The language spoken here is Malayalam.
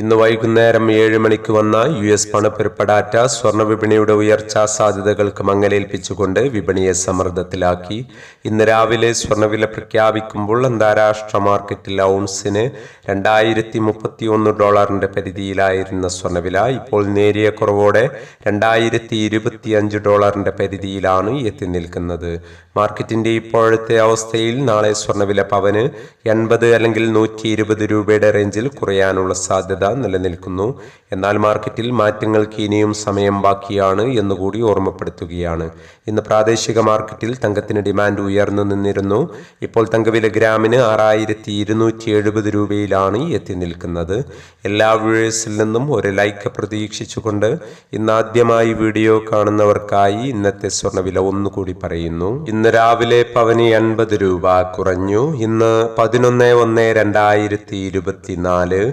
ഇന്ന് വൈകുന്നേരം ഏഴ് മണിക്ക് വന്ന യു എസ് പണപ്പെരുപ്പടാറ്റ സ്വർണ വിപണിയുടെ ഉയർച്ചാ സാധ്യതകൾക്ക് മങ്ങലേൽപ്പിച്ചുകൊണ്ട് വിപണിയെ സമ്മർദ്ദത്തിലാക്കി. ഇന്ന് രാവിലെ സ്വർണവില പ്രഖ്യാപിക്കുമ്പോൾ അന്താരാഷ്ട്ര മാർക്കറ്റിൽ ഔൺസിന് രണ്ടായിരത്തി മുപ്പത്തി ഒന്ന് ഡോളറിന്റെ പരിധിയിലായിരുന്ന സ്വർണവില ഇപ്പോൾ നേരിയ കുറവോടെ രണ്ടായിരത്തി ഇരുപത്തി അഞ്ച് ഡോളറിന്റെ പരിധിയിലാണ് എത്തി നിൽക്കുന്നത്. മാർക്കറ്റിന്റെ ഇപ്പോഴത്തെ അവസ്ഥയിൽ നാളെ സ്വർണവില പവന് എൺപത് അല്ലെങ്കിൽ നൂറ്റി ഇരുപത് രൂപയുടെ റേഞ്ചിൽ കുറയാനുള്ള സാധ്യത നിലനിൽക്കുന്നു. എന്നാൽ മാർക്കറ്റിൽ മാറ്റങ്ങൾക്ക് ഇനിയും സമയം ബാക്കിയാണ് എന്നുകൂടി ഓർമ്മപ്പെടുത്തുകയാണ്. ഇന്ന് പ്രാദേശിക മാർക്കറ്റിൽ തങ്കത്തിന് ഡിമാൻഡ് ഉയർന്നു നിന്നിരുന്നു. ഇപ്പോൾ തങ്കവില ഗ്രാമിന് ആറായിരത്തി ഇരുന്നൂറ്റി എഴുപത് രൂപയിലാണ് എത്തി നിൽക്കുന്നത്. എല്ലാ വ്യൂവേഴ്സിൽ നിന്നും ഒരു ലൈക്ക് പ്രതീക്ഷിച്ചുകൊണ്ട് ഇന്ന് ആദ്യമായി വീഡിയോ കാണുന്നവർക്കായി ഇന്നത്തെ സ്വർണവില ഒന്നുകൂടി പറയുന്നു. ഇന്ന് രാവിലെ പവന് എൺപത് രൂപ കുറഞ്ഞു. ഇന്ന് പതിനൊന്ന് ഒന്ന് രണ്ടായിരത്തി ഇരുപത്തിനാല്